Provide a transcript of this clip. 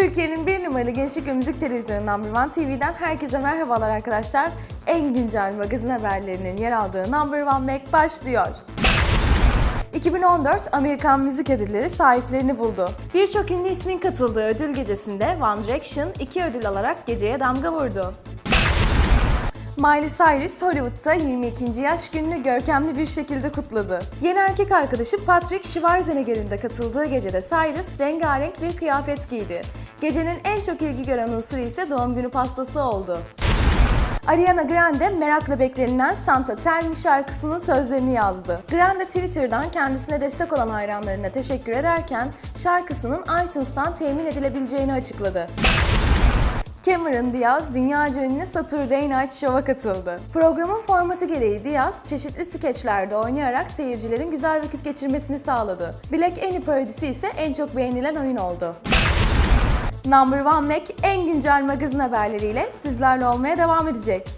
Türkiye'nin bir numaralı gençlik ve müzik televizyonu Number One TV'den herkese merhabalar arkadaşlar. En güncel magazin haberlerinin yer aldığı Number One Mac başlıyor. 2014 Amerikan Müzik Ödülleri sahiplerini buldu. Birçok ünlü ismin katıldığı ödül gecesinde One Direction iki ödül alarak geceye damga vurdu. Miley Cyrus Hollywood'da 22. yaş gününü görkemli bir şekilde kutladı. Yeni erkek arkadaşı Patrick Schwarzenegger'in de katıldığı gecede Cyrus rengarenk bir kıyafet giydi. Gecenin en çok ilgi gören unsuru ise doğum günü pastası oldu. Ariana Grande merakla beklenilen Santa Tell şarkısının sözlerini yazdı. Grande Twitter'dan kendisine destek olan hayranlarına teşekkür ederken şarkısının iTunes'tan temin edilebileceğini açıkladı. Cameron Diaz dünyaca ünlü Saturday Night Show'a katıldı. Programın formatı gereği Diaz çeşitli skeçlerde oynayarak seyircilerin güzel vakit geçirmesini sağladı. Black Annie parodisi ise en çok beğenilen oyun oldu. Number One Mac en güncel magazin haberleriyle sizlerle olmaya devam edecek.